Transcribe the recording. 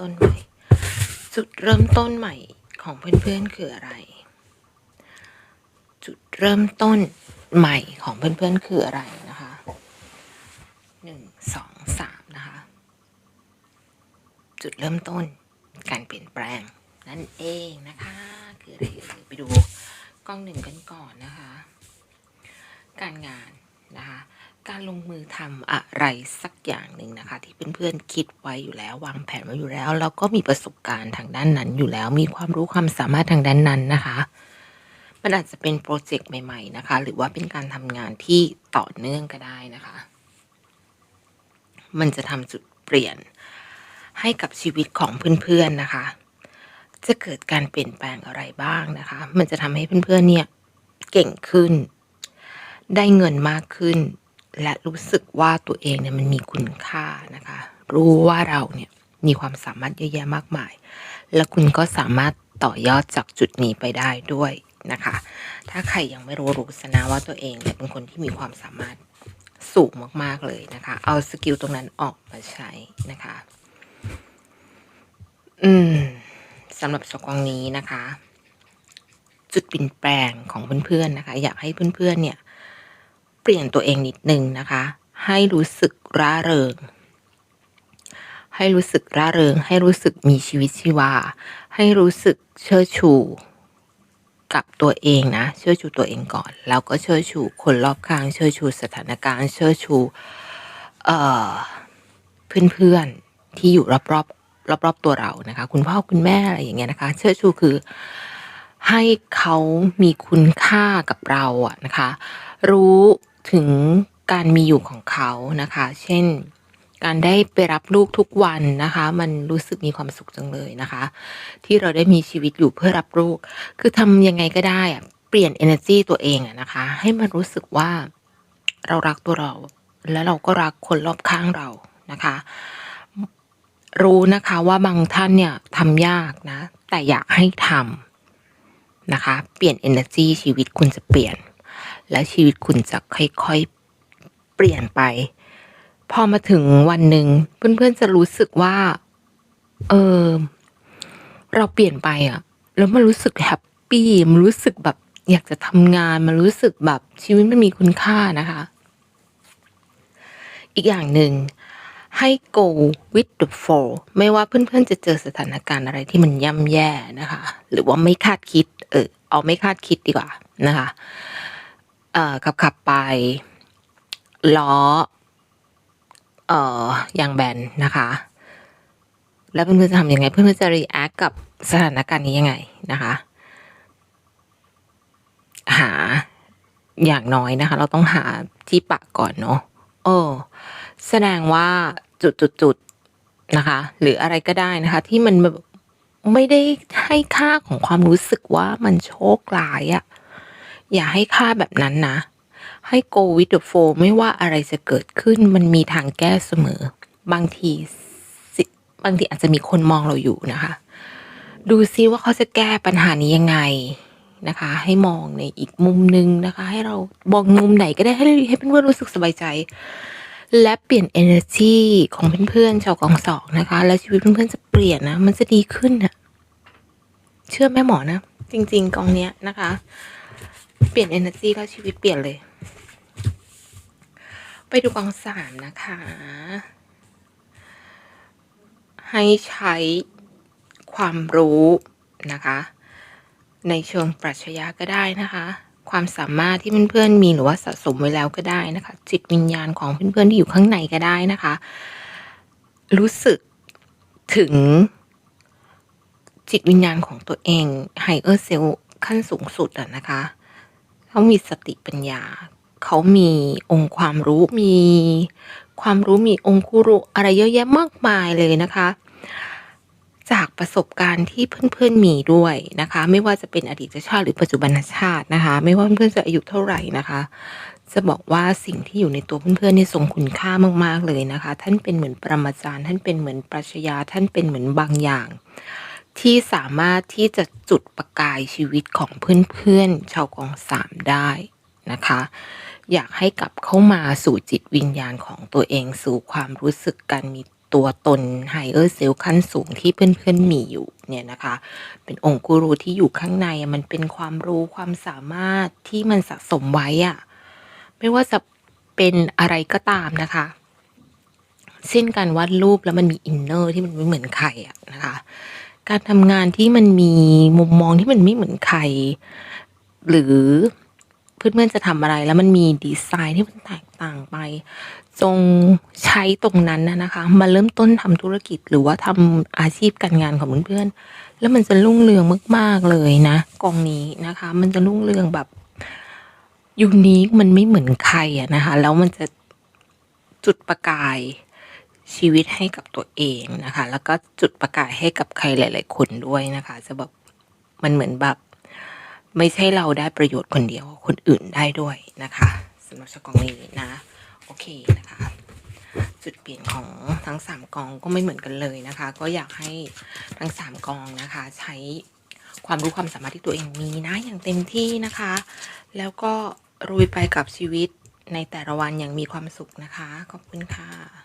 ต้นใหม่ จุดเริ่มต้นใหม่ของเพื่อนๆคืออะไร จุดเริ่มต้นใหม่ของเพื่อนๆคืออะไรนะคะหนึ่งสองสามนะคะ จุดเริ่มต้นการเปลี่ยนแปลง นั่นเองนะคะ คืออะไรไปดูกล้องหนึ่งกันก่อนนะคะ การงานนะคะ การลงมือทำอะไรสักอย่างหนึ่งนะคะ ที่เพื่อนๆคิดไว้อยู่แล้ววางแผนไว้อยู่แล้ว แล้วก็มีประสบการณ์ทางด้านนั้นอยู่แล้ว มีความรู้ความสามารถทางด้านนั้นนะคะ มันอาจจะเป็นโปรเจกต์ใหม่ ๆ นะคะ หรือว่าเป็นการทำงานที่ต่อเนื่องก็ได้นะคะ มันจะทำจุดเปลี่ยนให้กับชีวิตของเพื่อนๆนะคะ จะเกิดการเปลี่ยนแปลงอะไรบ้างนะคะ มันจะทำให้เพื่อนๆเนี่ยเก่งขึ้น ได้เงินมากขึ้น และรู้สึกว่าตัวเองเนี่ยมันมีคุณค่านะคะ รู้ว่าเราเนี่ยมีความสามารถเยอะแยะมากมาย และคุณก็สามารถต่อยอดจากจุดนี้ไปได้ด้วยนะคะ ถ้าใครยังไม่รู้รู้สนะว่าตัวเองเนี่ยเป็นคนที่มีความสามารถสูงมากๆเลยนะคะ เอาสกิลตรงนั้นออกมาใช้นะคะ อืมสำหรับสกองนี้นะคะ จุดเปลี่ยนแปลงของเพื่อนๆนะคะ อยากให้เพื่อนๆเนี่ย เปลี่ยนตัวเองนิดนึงนะคะ ให้รู้สึกร่าเริง ให้รู้สึกร่าเริง ให้รู้สึกมีชีวิตชีวา ให้รู้สึกเชิดชูกับตัวเองนะ เชิดชูตัวเองก่อน แล้วก็เชิดชูคนรอบข้าง เชิดชูสถานการณ์ เชิดชูเอ่อเพื่อนๆที่อยู่รอบๆรอบๆตัวเรานะคะ คุณพ่อคุณแม่อะไรอย่างเงี้ยนะคะ เชิดชูคือ ให้เขามีคุณค่ากับเราอะนะคะ รู้ ถึงการมีอยู่ของเขานะคะ เช่น การได้ไปรับลูกทุกวันนะคะ มันรู้สึกมีความสุขจังเลยนะคะ ที่เราได้มีชีวิตอยู่เพื่อรับลูก คือทำยังไงก็ได้อะเปลี่ยน energy ตัวเองอะนะคะ ให้มันรู้สึกว่าเรารักตัวเรา และเราก็รักคนรอบข้างเรานะคะ รู้นะคะว่าบางท่านเนี่ยทำยากนะ แต่อยากให้ทำนะคะ เปลี่ยน energy ชีวิตคุณจะเปลี่ยน และชีวิตคุณจะค่อยๆเปลี่ยนไป พอมาถึงวันหนึ่งเพื่อนๆจะรู้สึกว่า เออ เราเปลี่ยนไปอะแล้วมันรู้สึกแฮปปี้มันรู้สึกแบบ อยากจะทำงานมันรู้สึกแบบชีวิตมันมีคุณค่านะคะ อีกอย่างหนึ่งให้ go with the flow ไม่ว่าเพื่อนๆ จะเจอสถานการณ์อะไรที่มันย่ำแย่นะคะ หรือว่าไม่คาดคิด เออ เอาไม่คาดคิดดีกว่านะคะ เอ่อขับขับไป ล้อ เอ่อยางแบนนะคะ แล้วเพื่อนๆจะทำยังไง เพื่อนๆจะ react กับสถานการณ์นี้ยังไงนะคะ หาอย่างน้อยนะคะ เราต้องหาที่ปะก่อนเนาะเออแสดงว่าจุดๆๆนะคะ หรืออะไรก็ได้นะคะ ที่มันไม่ได้ให้ค่าของความรู้สึกว่ามันโชคร้ายอะ อย่าให้ค่าแบบนั้นนะ ให้ go with the flow ไม่ว่าอะไรจะเกิดขึ้นมันมีทางแก้เสมอ บางทีบางทีอาจจะมีคนมองเราอยู่นะคะ ดูซิว่าเขาจะแก้ปัญหานี้ยังไงนะคะ ให้มองในอีกมุมหนึ่งนะคะ ให้เรามองมุมไหนก็ได้ให้ให้เพื่อนๆรู้สึกสบายใจ และเปลี่ยน energy ของเพื่อนๆชาวกองสองนะคะ แล้วชีวิตเพื่อนๆจะเปลี่ยนนะ มันจะดีขึ้นอะเชื่อแม่หมอนะ จริง ๆ กองเนี้ยนะคะ เปลี่ยน energy แล้วชีวิตเปลี่ยนเลย ไปดูกองสามนะคะ ให้ใช้ความรู้นะคะ ในเชิงปรัชญาก็ได้นะคะ ความสามารถที่เพื่อนๆมีหรือว่าสะสมไว้แล้วก็ได้นะคะ จิตวิญญาณของเพื่อนๆที่อยู่ข้างในก็ได้นะคะ รู้สึกถึงจิตวิญญาณของตัวเองไฮเออร์เซลขั้นสูงสุดอะนะคะ เขามีสติปัญญา เขามีองค์ความรู้มีความรู้มีองค์คุรุอะไรเยอะแยะมากมายเลยนะคะ จากประสบการณ์ที่เพื่อนๆมีด้วยนะคะ ไม่ว่าจะเป็นอดีตชาติหรือปัจจุบันชาตินะคะ ไม่ว่าเพื่อนๆจะอายุเท่าไหร่นะคะ จะบอกว่าสิ่งที่อยู่ในตัวเพื่อนๆนี่ทรงคุณค่ามากๆเลยนะคะ ท่านเป็นเหมือนปรมาจารย์ ท่านเป็นเหมือนปรัชญาท่านเป็นเหมือนบางอย่าง ที่สามารถที่จะจุดประกายชีวิตของเพื่อนๆชาวกองสามได้นะคะ อยากให้กลับเข้ามาสู่จิตวิญญาณของตัวเองสู่ความรู้สึกการมีตัวตน higher self ขั้นสูงที่เพื่อนๆมีอยู่เนี่ยนะคะ เป็นองค์กูรูที่อยู่ข้างในมันเป็นความรู้ความสามารถที่มันสะสมไว้อะไม่ว่าจะเป็นอะไรก็ตามนะคะเช่นการวาดรูปแล้วมันมีอินเนอร์ที่มันไม่เหมือนใครอะนะคะ การทำงานที่มันมีมุมมองที่มันไม่เหมือนใคร หรือเพื่อนๆจะทำอะไรแล้วมันมีดีไซน์ที่มันแตกต่างไป จงใช้ตรงนั้นนะคะ มาเริ่มต้นทำธุรกิจหรือว่าทำอาชีพการงานของเพื่อนๆแล้วมันจะรุ่งเรืองมากๆเลยนะกองนี้นะคะ มันจะรุ่งเรืองแบบยูนิคมันไม่เหมือนใครอะนะคะ แล้วมันจะจุดประกาย ชีวิตให้กับตัวเองนะคะ แล้วก็จุดประกายให้กับใครหลาย ๆ คนด้วยนะคะ จะแบบมันเหมือนแบบไม่ใช่เราได้ประโยชน์คนเดียว คนอื่นได้ด้วยนะคะสำหรับชาวกองนี้นะ โอเคนะคะ จุดเปลี่ยนของทั้งสามกองก็ไม่เหมือนกันเลยนะคะ ก็อยากให้ทั้งสามกองนะคะ ใช้ความรู้ความสามารถที่ตัวเองมีนะ อย่างเต็มที่นะคะ แล้วก็รุยไปกับชีวิตในแต่ละวันอย่างมีความสุขนะคะ ขอบคุณค่ะ